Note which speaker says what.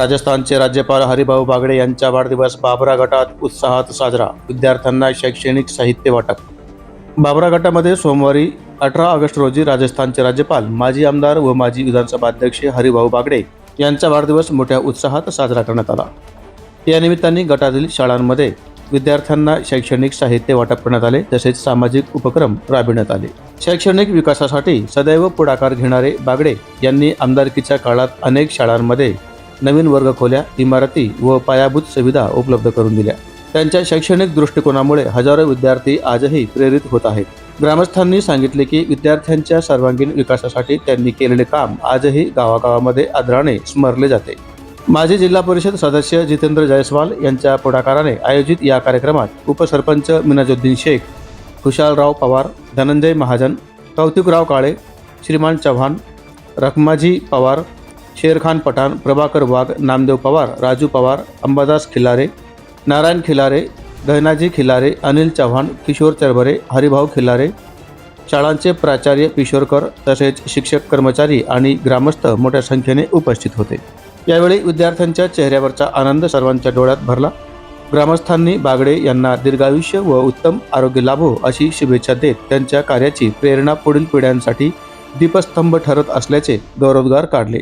Speaker 1: राजस्थानचे राज्यपाल हरिभाऊ बागडे यांचा वाढदिवस बाबरा गटात उत्साहात साजरा. विद्यार्थ्यांना शैक्षणिक साहित्य वाटप. बाबरा गटामध्ये सोमवारी अठरा ऑगस्ट रोजी राजस्थानचे राज्यपाल माजी आमदार व माजी विधानसभा अध्यक्ष हरिभाऊ बागडे यांचा वाढदिवस मोठ्या उत्साहात साजरा करण्यात आला. या निमित्ताने गटातील शाळांमध्ये विद्यार्थ्यांना शैक्षणिक साहित्य वाटप करण्यात आले तसेच सामाजिक उपक्रम राबविण्यात आले. शैक्षणिक विकासासाठी सदैव पुढाकार घेणारे बागडे यांनी आमदारकीच्या काळात अनेक शाळांमध्ये नवीन वर्गखोल्या इमारती व पायाभूत सुविधा उपलब्ध करून दिल्या. त्यांच्या शैक्षणिक दृष्टिकोनामुळे हजारो विद्यार्थी आजही प्रेरित होत आहेत. ग्रामस्थांनी सांगितले की विद्यार्थ्यांच्या सर्वांगीण विकासासाठी त्यांनी केलेले काम आजही गावागावामध्ये आदराने स्मरले जाते. माजी जिल्हा परिषद सदस्य जितेंद्र जयस्वाल यांच्या पुढाकाराने आयोजित या कार्यक्रमात उपसरपंच मिनाजुद्दीन शेख खुशालराव पवार धनंजय महाजन कौतिकराव काळे श्रीमान चव्हाण रखमाजी पवार शेरखान पठाण प्रभाकर वाघ नामदेव पवार राजू पवार अंबादास खिलारे नारायण खिलारे गहनाजी खिलारे अनिल चव्हाण किशोर चरभरे हरिभाऊ खिलारे शाळांचे प्राचार्य किशोरकर तसेच शिक्षक कर्मचारी आणि ग्रामस्थ मोठ्या संख्येने उपस्थित होते. यावेळी विद्यार्थ्यांच्या चेहऱ्यावरचा आनंद सर्वांच्या डोळ्यात भरला. ग्रामस्थांनी बागडे यांना दीर्घायुष्य व उत्तम आरोग्य लाभो अशी शुभेच्छा देत त्यांच्या कार्याची प्रेरणा पुढील पिढ्यांसाठी दीपस्तंभ ठरत असल्याचे गौरवोद्गार काढले.